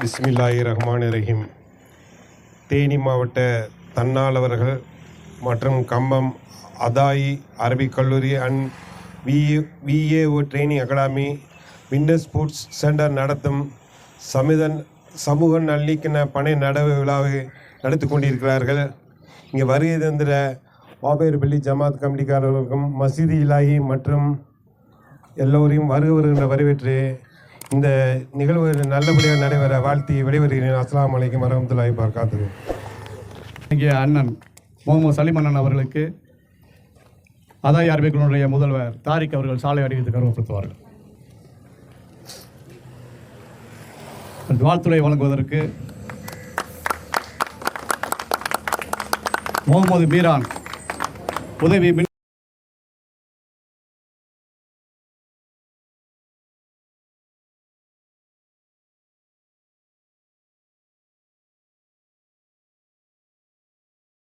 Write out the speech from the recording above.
பிஸ்மில்லாஹி ரஹ்மான் ரஹீம் தேனி மாவட்ட தன்னாளவர்கள் மற்றும் கம்பம் அதாயி அரபிக் கல்லூரி and VA VAO training academy winter sports centre நடத்தும் சமிதன் சமூக நல்லிக்கின பனை நடவு விழாவை நடத்தி கொண்டிருக்கிறார்கள். இங்கே வருகை தந்திர வாபேர்பள்ளி ஜமாத் கமிட்டிக்காரர்களுக்கும் மசீதி இலாஹி மற்றும் எல்லோரையும் வருக வருகின்ற வரவேற்று இந்த நிகழ்வு நல்லபடியாக நடைபெற வாழ்த்தி விடைபெறுகிறேன். அஸ்லாம் அலைக்கும் வரமத்துல்லாஹி வபரகாத்துஹு. இங்கே அண்ணன் முகமது சலீம் அண்ணன் அவர்களுக்கு அதாய் அரபிகளுடைய முதல்வர் தாரிக் அவர்கள் சாலை அடிவித்து கருவப்படுத்துவார்கள் வாழ்த்துறை வழங்குவதற்கு முகமது மீரான் உதவி